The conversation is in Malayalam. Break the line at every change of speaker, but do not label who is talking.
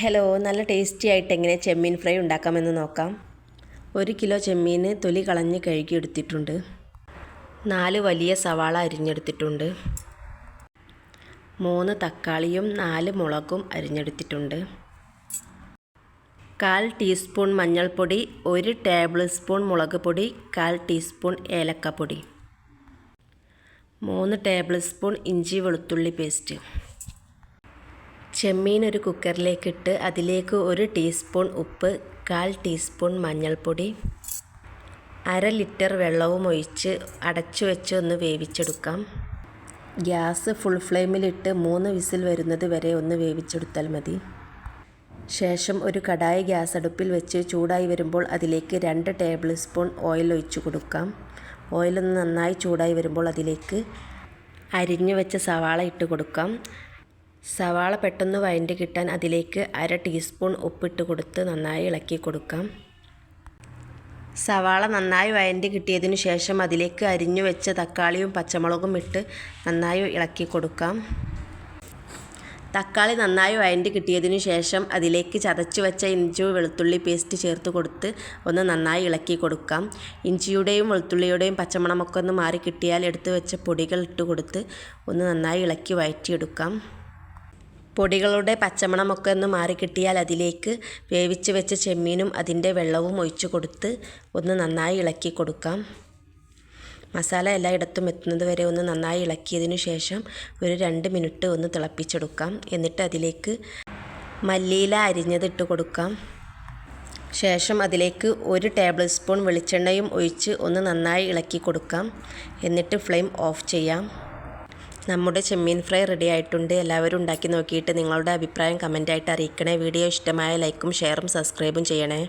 ഹലോ നല്ല ടേസ്റ്റി ആയിട്ട് എങ്ങനെ ചെമ്മീൻ ഫ്രൈ ഉണ്ടാക്കാമെന്ന് നോക്കാം. ഒരു കിലോ ചെമ്മീൻ തൊലി കളഞ്ഞ് കഴുകിയെടുത്തിട്ടുണ്ട്. നാല് വലിയ സവാള അരിഞ്ഞെടുത്തിട്ടുണ്ട്. മൂന്ന് തക്കാളിയും നാല് മുളകും അരിഞ്ഞെടുത്തിട്ടുണ്ട്. കാൽ ടീസ്പൂൺ മഞ്ഞൾപ്പൊടി ഒരു ടേബിൾ സ്പൂൺ മുളക് പൊടി കാൽ ടീസ്പൂൺ ഏലക്കപ്പൊടി. മൂന്ന് ടേബിൾ സ്പൂൺ ഇഞ്ചി വെളുത്തുള്ളി പേസ്റ്റ്. ചെമ്മീൻ ഒരു കുക്കറിലേക്കിട്ട് അതിലേക്ക് ഒരു ടീസ്പൂൺ ഉപ്പ് കാൽ ടീസ്പൂൺ മഞ്ഞൾപ്പൊടി അര ലിറ്റർ വെള്ളവും ഒഴിച്ച് അടച്ചു വെച്ച് ഒന്ന് വേവിച്ചെടുക്കാം. ഗ്യാസ് ഫുൾ ഫ്ലെയിമിലിട്ട് മൂന്ന് വിസിൽ വരുന്നത് വരെ ഒന്ന് വേവിച്ചെടുത്താൽ മതി. ശേഷം ഒരു കടായി ഗ്യാസ് അടുപ്പിൽ വെച്ച് ചൂടായി വരുമ്പോൾ അതിലേക്ക് രണ്ട് ടേബിൾ സ്പൂൺ ഓയിൽ ഒഴിച്ചു കൊടുക്കാം. ഓയിലൊന്ന് നന്നായി ചൂടായി വരുമ്പോൾ അതിലേക്ക് അരിഞ്ഞു വെച്ച സവാള ഇട്ട് കൊടുക്കാം. സവാള പെട്ടെന്ന് വയന്റ് കിട്ടാൻ അതിലേക്ക് അര ടീസ്പൂൺ ഉപ്പിട്ട് കൊടുത്ത് നന്നായി ഇളക്കി കൊടുക്കാം. സവാള നന്നായി വയന്റ് കിട്ടിയതിനു ശേഷം അതിലേക്ക് അരിഞ്ഞു വെച്ച തക്കാളിയും പച്ചമുളകും ഇട്ട് നന്നായി ഇളക്കി കൊടുക്കാം. തക്കാളി നന്നായി വയന്റ് കിട്ടിയതിനു ശേഷം അതിലേക്ക് ചതച്ചു വെച്ച ഇഞ്ചി വെളുത്തുള്ളി പേസ്റ്റ് ചേർത്ത് കൊടുത്ത് ഒന്ന് നന്നായി ഇളക്കി കൊടുക്കാം. ഇഞ്ചിയുടെയും വെളുത്തുള്ളിയുടെയും പച്ചമണമൊക്കെ ഒന്ന് മാറി കിട്ടിയാൽ എടുത്തു വെച്ച പൊടികൾ ഇട്ട് കൊടുത്ത് ഒന്ന് നന്നായി ഇളക്കി വഴറ്റിയെടുക്കാം പൊടികളുടെ പച്ചമണമൊക്കെ ഒന്ന് മാറിക്കിട്ടിയാൽ അതിലേക്ക് വേവിച്ച് വെച്ച ചെമ്മീനും അതിന്റെ വെള്ളവും ഒഴിച്ചു കൊടുത്ത് ഒന്ന് നന്നായി ഇളക്കി കൊടുക്കാം. മസാല എല്ലായിടത്തും എത്തുന്നത് വരെ ഒന്ന് നന്നായി ഇളക്കിയതിനു ശേഷം ഒരു രണ്ട് മിനിറ്റ് ഒന്ന് തിളപ്പിച്ചെടുക്കാം. എന്നിട്ട് അതിലേക്ക് മല്ലിയില അരിഞ്ഞതിട്ട് കൊടുക്കാം. ശേഷം അതിലേക്ക് ഒരു ടേബിൾ സ്പൂൺ വെളിച്ചെണ്ണയും ഒഴിച്ച് ഒന്ന് നന്നായി ഇളക്കി കൊടുക്കാം. എന്നിട്ട് ഫ്ലെയിം ഓഫ് ചെയ്യാം. നമ്മുടെ ചെമ്മീൻ ഫ്രൈ റെഡി ആയിട്ടുണ്ട്. എല്ലാവരും ഉണ്ടാക്കി നോക്കിയിട്ട് നിങ്ങളുടെ അഭിപ്രായം കമന്റായിട്ട് അറിയിക്കണേ. വീഡിയോ ഇഷ്ടമായ ലൈക്കും ഷെയറും സബ്സ്ക്രൈബും ചെയ്യണേ.